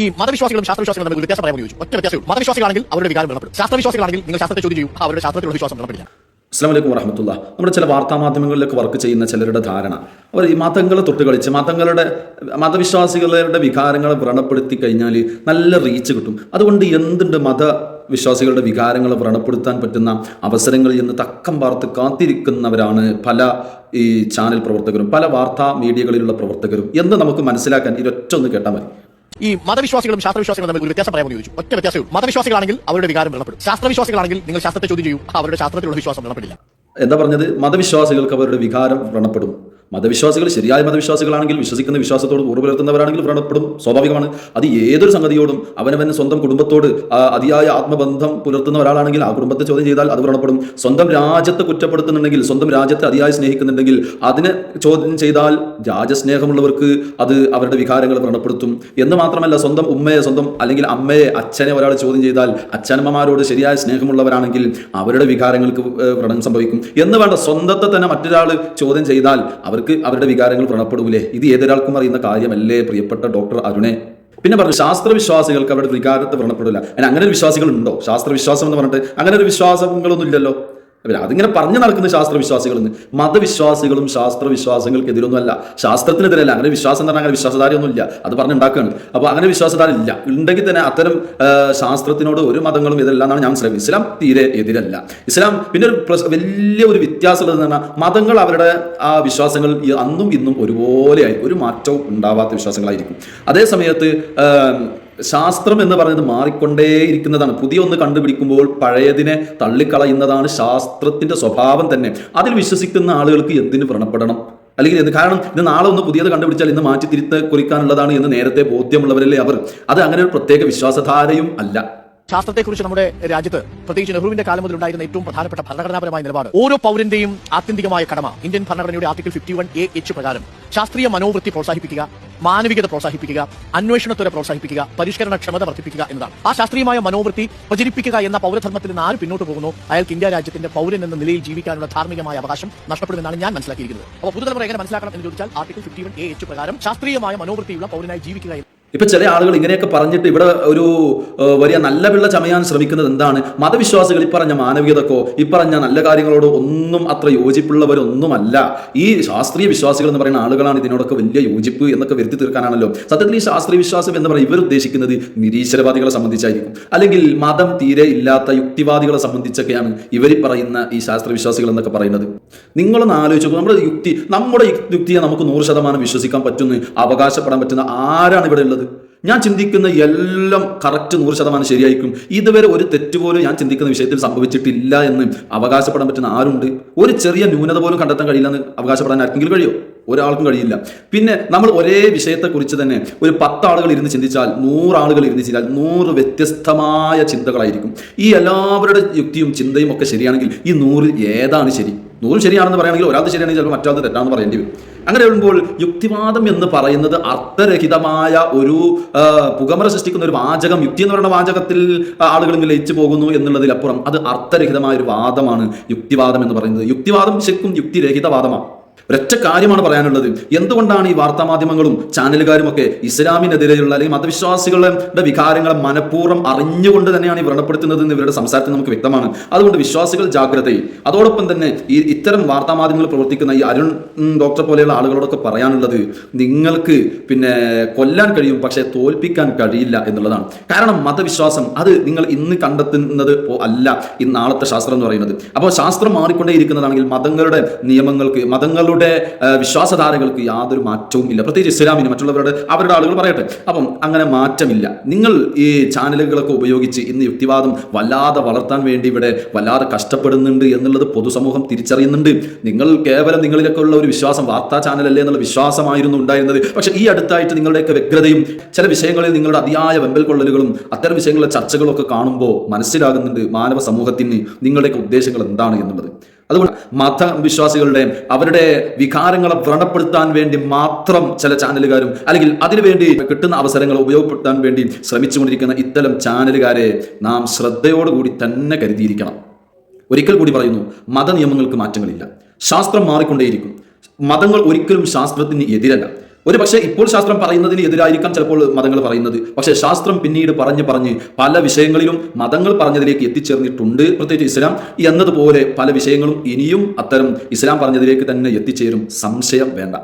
ഈ മതവിശ്വാസികളും ശാസ്ത്രവിശ്വാസികളും തമ്മിൽ വ്യത്യാസം പറയാൻ ചോദിച്ചു. ഒറ്റ വ്യത്യാസം മതവിശ്വാസികളാണെങ്കിൽ അവരുടെ വികാരം വെള്ളപ്പെടും. ശാസ്ത്രവിശ്വാസികളാണെങ്കിൽ നിങ്ങൾ ശാസ്ത്രത്തെ ചോദ്യം ചെയ്യും. അവരുടെ ശാസ്ത്രത്തിലുള്ള വിശ്വാസം വെള്ളപ്പെടില്ല അസ്സാം വലൈക്കും വറഹമത്തുള്ള. നമ്മുടെ ചില വാർത്താമാധ്യമങ്ങളിലൊക്കെ വർക്ക് ചെയ്യുന്ന ചിലരുടെ ധാരണ. അവർ ഈ മതങ്ങളെ തൊട്ടുകളിച്ച് മതങ്ങളുടെ മതവിശ്വാസികളുടെ വികാരങ്ങളെ വ്രണപ്പെടുത്തി കഴിഞ്ഞാൽ നല്ല റീച്ച് കിട്ടും. അതുകൊണ്ട് എന്തുണ്ട് മത വിശ്വാസികളുടെ വികാരങ്ങളെ വ്രണപ്പെടുത്താൻ പറ്റുന്ന അവസരങ്ങളിൽ നിന്ന് തക്കം പാർത്ത് കാത്തിരിക്കുന്നവരാണ് പല ഈ ചാനൽ പ്രവർത്തകരും പല വാർത്താ മീഡിയകളിലുള്ള പ്രവർത്തകരും. എന്ന് നമുക്ക് മനസ്സിലാക്കാൻ ഇതൊറ്റ ഒന്ന് കേട്ടാൽ മതി. ഈ മതവിശ്വാസികളും ശാസ്ത്രവിശ്വാസികളും തമ്മിൽ ഒരു വ്യത്യാസം പറയാൻ ചോദിച്ചു. ഒറ്റ ഉള്ളൂ. മതവിശ്വാസികളാണെങ്കിൽ അവരുടെ വികാരം വെള്ളപ്പെടും. ശാസ്ത്രവിശ്വാസികളാണെങ്കിൽ നിങ്ങൾ ശാസ്ത്രത്തെ ചോദ്യം ചെയ്യും. അവരുടെ ശാസ്ത്രത്തിലുള്ള വിശ്വാസം വെള്ളപ്പെടില്ല. എന്താ പറഞ്ഞത്? മതവിശ്വാസികൾക്ക് അവരുടെ വികാരം വ്രണപ്പെടും. മതവിശ്വാസികൾ ശരിയായ മതവിശ്വാസികളാണെങ്കിൽ വിശ്വസിക്കുന്ന വിശ്വാസത്തോട് കൂറ് പുലർത്തുന്നവരാണെങ്കിൽ വ്രണപ്പെടും സ്വാഭാവികമാണ്. അത് ഏതൊരു സംഗതിയോടും അവനവൻ സ്വന്തം കുടുംബത്തോട് അതിയായ ആത്മബന്ധം പുലർത്തുന്ന ഒരാളാണെങ്കിൽ ആ കുടുംബത്തെ ചോദ്യം ചെയ്താൽ അത് വ്രണപ്പെടും. സ്വന്തം രാജ്യത്തെ കുറ്റപ്പെടുത്തുന്നുണ്ടെങ്കിൽ സ്വന്തം രാജ്യത്തെ അതിയായി സ്നേഹിക്കുന്നുണ്ടെങ്കിൽ അതിനെ ചോദ്യം ചെയ്താൽ രാജസ്നേഹമുള്ളവർക്ക് അത് അവരുടെ വികാരങ്ങൾ വ്രണപ്പെടുത്തും. എന്ന് മാത്രമല്ല സ്വന്തം ഉമ്മയെ സ്വന്തം അല്ലെങ്കിൽ അമ്മയെ അച്ഛനെ ഒരാൾ ചോദ്യം ചെയ്താൽ അച്ഛനമ്മമാരോട് ശരിയായ സ്നേഹമുള്ളവരാണെങ്കിൽ അവരുടെ വികാരങ്ങൾക്ക് വ്രണം സംഭവിക്കും. എന്ന് വേണ്ട സ്വന്തത്തെ തന്നെ മറ്റൊരാൾ ചോദ്യം ചെയ്താൽ അവർക്ക് അവരുടെ വികാരങ്ങൾ വ്രണപ്പെടൂലേ? ഇത് ഏതൊരാൾക്കും അറിയുന്ന കാര്യമല്ലേ പ്രിയപ്പെട്ട ഡോക്ടർ അരുണെ? പിന്നെ പറഞ്ഞു ശാസ്ത്രവിശ്വാസികൾക്ക് അവരുടെ വികാരത്തെ വ്രണപ്പെടില്ല അതിന് അങ്ങനെ ഒരു വിശ്വാസികൾ ഉണ്ടോ ശാസ്ത്രവിശ്വാസം എന്ന് പറഞ്ഞിട്ട് അങ്ങനെ ഒരു വിശ്വാസങ്ങളൊന്നും ഇല്ലല്ലോ അതിങ്ങനെ പറഞ്ഞു നടക്കുന്ന ശാസ്ത്രവിശ്വാസികൾ മതവിശ്വാസികളും ശാസ്ത്രവിശ്വാസങ്ങൾക്കെതിരൊന്നുമല്ല. ശാസ്ത്രത്തിനെതിരല്ല. അങ്ങനെ വിശ്വാസം തന്നെ അങ്ങനെ വിശ്വാസധാരയൊന്നുമില്ല. അത് പറഞ്ഞുണ്ടാക്കുകയാണ് അപ്പോൾ അങ്ങനെ വിശ്വാസധാര ഇല്ല ഉണ്ടെങ്കിൽ തന്നെ അത്തരം ശാസ്ത്രത്തിനോട് ഒരു മതങ്ങളും എതിരല്ല എന്നാണ് ഞാൻ ശ്രമിക്കുന്നത് ഇസ്ലാം തീരെ എതിരല്ല. ഇസ്ലാം പിന്നെ ഒരു വലിയ ഒരു വ്യത്യാസമുള്ളത് പറഞ്ഞാൽ മതങ്ങൾ അവരുടെ ആ വിശ്വാസങ്ങൾ അന്നും ഇന്നും ഒരുപോലെയായി ഒരു മാറ്റവും ഉണ്ടാവാത്ത വിശ്വാസങ്ങളായിരിക്കും. അതേ സമയത്ത് ശാസ്ത്രം എന്ന് പറയുന്നത് മാറിക്കൊണ്ടേയിരിക്കുന്നതാണ്. പുതിയ ഒന്ന് കണ്ടുപിടിക്കുമ്പോൾ പഴയതിനെ തള്ളിക്കളയുന്നതാണ് ശാസ്ത്രത്തിന്റെ സ്വഭാവം തന്നെ. അതിൽ വിശ്വസിക്കുന്ന ആളുകൾക്ക് എന്തിനു വ്രണപ്പെടണം? അല്ലെങ്കിൽ എന്ത്? കാരണം ഇന്ന് നാളെ ഒന്ന് പുതിയത് കണ്ടുപിടിച്ചാൽ ഇന്ന് മാറ്റി തിരുത്ത് കുറിക്കാനുള്ളതാണ് എന്ന് നേരത്തെ ബോധ്യമുള്ളവരല്ലേ അവർ. അത് അങ്ങനെ ഒരു പ്രത്യേക വിശ്വാസധാരയും അല്ല. ശാസ്ത്രത്തെക്കുറിച്ച് നമ്മുടെ രാജ്യത്ത് പ്രത്യേകിച്ച് നെഹ്റുവിന്റെ കാലം മുതൽ ഉണ്ടായിരുന്ന ഏറ്റവും പ്രധാനപ്പെട്ട ഭരണഘടനാപരമായ നിലപാട്. ഓരോ പൗരന്റെയും ആത്യന്തികമായ കടമ. ഇന്ത്യൻ ഭരണഘടനയുടെ article fifty one A H പ്രകാരം ശാസ്ത്രീയ മനോവൃത്തി പ്രോത്സാഹിപ്പിക്കുക മാനവികത പ്രോത്സാഹിപ്പിക്കുക അന്വേഷണത്വരെ പ്രോത്സാഹിപ്പിക്കുക പരിഷ്കരണ ക്ഷമത വർദ്ധിപ്പിക്കുക എന്നതാണ്. ആ ശാസ്ത്രീയമായ മനോവൃത്തി പ്രചരിപ്പിക്കുക എന്ന പൗരധർമ്മത്തിൽ നിന്ന് ആര് പിന്നോട്ട് പോകുന്നു? അയാൾക്ക് ഇന്ത്യ രാജ്യത്തിന്റെ പൗരൻ എന്ന നിലയിൽ ജീവിക്കാനുള്ള ധാർമ്മികമായ അവകാശം നഷ്ടപ്പെടുമെന്നാണ് ഞാൻ മനസ്സിലാക്കിയിരിക്കുന്നത്. അപ്പോൾ പുതുതലമുറ എങ്ങനെ മനസ്സിലാക്കണം എന്ന് ചോദിച്ചാൽ article fifty one A H പ്രകാരം ശാസ്ത്രീയമായ മനോവൃത്തിയുള്ള പൗരനായി ജീവിക്കുക ഇപ്പൊ ചില ആളുകൾ ഇങ്ങനെയൊക്കെ പറഞ്ഞിട്ട് ഇവിടെ ഒരു വലിയ നല്ല പിള്ള ചമയാൻ ശ്രമിക്കുന്നത് എന്താണ്? മതവിശ്വാസികൾ ഇപ്പറഞ്ഞ മാനവികതക്കോ ഇപ്പറഞ്ഞ നല്ല കാര്യങ്ങളോട് ഒന്നും അത്ര യോജിപ്പുള്ളവരൊന്നുമല്ല. ഈ ശാസ്ത്രീയ വിശ്വാസികൾ എന്ന് പറയുന്ന ആളുകളാണ് ഇതിനോടൊക്കെ വലിയ യോജിപ്പ് എന്നൊക്കെ വരുത്തി തീർക്കാനാണല്ലോ. സത്യത്തിൽ ഈ ശാസ്ത്രീയ വിശ്വാസം എന്ന് പറയുന്നത് ഇവർ ഉദ്ദേശിക്കുന്നത് നിരീശ്വരവാദികളെ സംബന്ധിച്ചായിരിക്കും. അല്ലെങ്കിൽ മതം തീരെ ഇല്ലാത്ത യുക്തിവാദികളെ സംബന്ധിച്ചൊക്കെയാണ് ഇവർ പറയുന്ന ഈ ശാസ്ത്രീയ വിശ്വാസികൾ എന്നൊക്കെ പറയുന്നത്. നിങ്ങളൊന്ന് ആലോചിച്ചു നമ്മുടെ യുക്തി നമ്മുടെ യുക്തിയെ നമുക്ക് നൂറ് ശതമാനം വിശ്വസിക്കാൻ പറ്റുന്ന അവകാശപ്പെടാൻ പറ്റുന്ന ആരാണ് ഇവിടെ ഉള്ളത്? ഞാൻ ചിന്തിക്കുന്ന എല്ലാം കറക്റ്റ് നൂറ് ശതമാനം ശരിയായിരിക്കും. ഇതുവരെ ഒരു തെറ്റ് പോലും ഞാൻ ചിന്തിക്കുന്ന വിഷയത്തിൽ സംഭവിച്ചിട്ടില്ല എന്ന് അവകാശപ്പെടാൻ പറ്റുന്ന ആരുണ്ട്? ഒരു ചെറിയ ന്യൂനത പോലും കണ്ടെത്താൻ കഴിയില്ലെന്ന് അവകാശപ്പെടാൻ ആർക്കെങ്കിലും കഴിയോ? ഒരാൾക്കും കഴിയില്ല. പിന്നെ നമ്മൾ ഒരേ വിഷയത്തെക്കുറിച്ച് തന്നെ ഒരു പത്താളുകൾ ഇരുന്ന് ചിന്തിച്ചാൽ നൂറാളുകൾ ഇരുന്ന് ചിന്തിച്ചാൽ നൂറ് വ്യത്യസ്തമായ ചിന്തകളായിരിക്കും. ഈ എല്ലാവരുടെ യുക്തിയും ചിന്തയും ഒക്കെ ശരിയാണെങ്കിൽ ഈ നൂറിൽ ഏതാണ് ശരി? നൂറ് ശരിയാണെന്ന് പറയുകയാണെങ്കിൽ ഒരാൾ ശരിയാണെങ്കിൽ ചിലപ്പോൾ മറ്റാൾ തെറ്റാണെന്ന് പറയേണ്ടി വരും. അങ്ങനെ വരുമ്പോൾ യുക്തിവാദം എന്ന് പറയുന്നത് അർത്ഥരഹിതമായ ഒരു പുകമറ സൃഷ്ടിക്കുന്ന ഒരു വാചകം യുക്തി എന്ന് പറയുന്ന വാചകത്തിൽ ആളുകൾ ലയിച്ചു പോകുന്നു എന്നുള്ളതിലപ്പുറം അത് അർത്ഥരഹിതമായ ഒരു വാദമാണ് യുക്തിവാദം എന്ന് പറയുന്നത്. യുക്തിവാദം ശരിക്കും യുക്തിരഹിതവാദമാണ് ഒരൊറ്റ കാര്യമാണ് പറയാനുള്ളത്. എന്തുകൊണ്ടാണ് ഈ വാർത്താമാധ്യമങ്ങളും ചാനലുകാരും ഒക്കെ ഇസ്ലാമിനെതിരെയുള്ള അല്ലെങ്കിൽ മതവിശ്വാസികളുടെ വികാരങ്ങളെ മനഃപൂർവം അറിഞ്ഞുകൊണ്ട് തന്നെയാണ് ഈ വ്രണപ്പെടുത്തുന്നത് എന്ന് ഇവരുടെ സംസാരത്തിൽ നമുക്ക് വ്യക്തമാണ്. അതുകൊണ്ട് വിശ്വാസികൾ ജാഗ്രതയിൽ. അതോടൊപ്പം തന്നെ ഈ ഇത്തരം വാർത്താമാധ്യമങ്ങൾ പ്രവർത്തിക്കുന്ന ഈ അരുൺ ഡോക്ടർ പോലെയുള്ള ആളുകളോടൊക്കെ പറയാനുള്ളത് നിങ്ങൾക്ക് പിന്നെ കൊല്ലാൻ കഴിയും പക്ഷേ തോൽപ്പിക്കാൻ കഴിയില്ല എന്നുള്ളതാണ്. കാരണം മതവിശ്വാസം അത് നിങ്ങൾ ഇന്ന് കണ്ടെത്തുന്നത് അല്ല ഈ നാളത്തെ ശാസ്ത്രം എന്ന് പറയുന്നത്. അപ്പോൾ ശാസ്ത്രം മാറിക്കൊണ്ടേയിരിക്കുന്നതാണെങ്കിൽ മതങ്ങളുടെ നിയമങ്ങൾക്ക് മതങ്ങളുടെ ആ, വിശ്വാസധാരകൾക്ക് യാതൊരു മാറ്റവും ഇല്ല. പ്രത്യേകിച്ച് ഇസ്ലാമിന് മറ്റുള്ളവരുടെ അവരുടെ ആളുകൾ പറയട്ടെ. അപ്പം അങ്ങനെ മാറ്റമില്ല. നിങ്ങൾ ഈ ചാനലുകളൊക്കെ ഉപയോഗിച്ച് ഇന്ന് യുക്തിവാദം വല്ലാതെ വളർത്താൻ വേണ്ടി ഇവിടെ വല്ലാതെ കഷ്ടപ്പെടുന്നുണ്ട് എന്നുള്ളത് പൊതുസമൂഹം തിരിച്ചറിയുന്നുണ്ട്. നിങ്ങൾ കേവലം നിങ്ങളിലൊക്കെ ഉള്ള ഒരു വിശ്വാസം വാർത്താ ചാനലല്ലേ എന്നുള്ള വിശ്വാസമായിരുന്നു ഉണ്ടായിരുന്നത്. പക്ഷേ ഈ അടുത്തായിട്ട് നിങ്ങളുടെയൊക്കെ വ്യഗ്രതയും ചില വിഷയങ്ങളിൽ നിങ്ങളുടെ അതിയായ വെമ്പൽ കൊള്ളലുകളും അത്തരം വിഷയങ്ങളിലെ ചർച്ചകളൊക്കെ കാണുമ്പോൾ മനസ്സിലാകുന്നുണ്ട് മാനവ സമൂഹത്തിന് നിങ്ങളുടെയൊക്കെ ഉദ്ദേശങ്ങൾ എന്താണ് എന്നുള്ളത്. അതുകൊണ്ട് മതവിശ്വാസികളുടെ അവരുടെ വികാരങ്ങളെ വ്രണപ്പെടുത്താൻ വേണ്ടി മാത്രം ചില ചാനലുകാരും അല്ലെങ്കിൽ അതിനുവേണ്ടി കിട്ടുന്ന അവസരങ്ങൾ ഉപയോഗപ്പെടുത്താൻ വേണ്ടി ശ്രമിച്ചുകൊണ്ടിരിക്കുന്ന ഇത്തരം ചാനലുകാരെ നാം ശ്രദ്ധയോടുകൂടി തന്നെ കരുതിയിരിക്കണം. ഒരിക്കൽ കൂടി പറയുന്നു മതനിയമങ്ങൾക്ക് മാറ്റങ്ങളില്ല. ശാസ്ത്രം മാറിക്കൊണ്ടേയിരിക്കും. മതങ്ങൾ ഒരിക്കലും ശാസ്ത്രത്തിന് എതിരല്ല. ഒരു പക്ഷേ ഇപ്പോൾ ശാസ്ത്രം പറയുന്നതിന് എതിരായിരിക്കാം ചിലപ്പോൾ മതങ്ങൾ പറയുന്നത്. പക്ഷേ ശാസ്ത്രം പിന്നീട് പറഞ്ഞ് പറഞ്ഞ് പല വിഷയങ്ങളിലും മതങ്ങൾ പറഞ്ഞതിലേക്ക് എത്തിച്ചേർന്നിട്ടുണ്ട്. പ്രത്യേകിച്ച് ഇസ്ലാം എന്നതുപോലെ പല വിഷയങ്ങളും ഇനിയും അത്തരം ഇസ്ലാം പറഞ്ഞതിലേക്ക് തന്നെ എത്തിച്ചേരും. സംശയം വേണ്ട.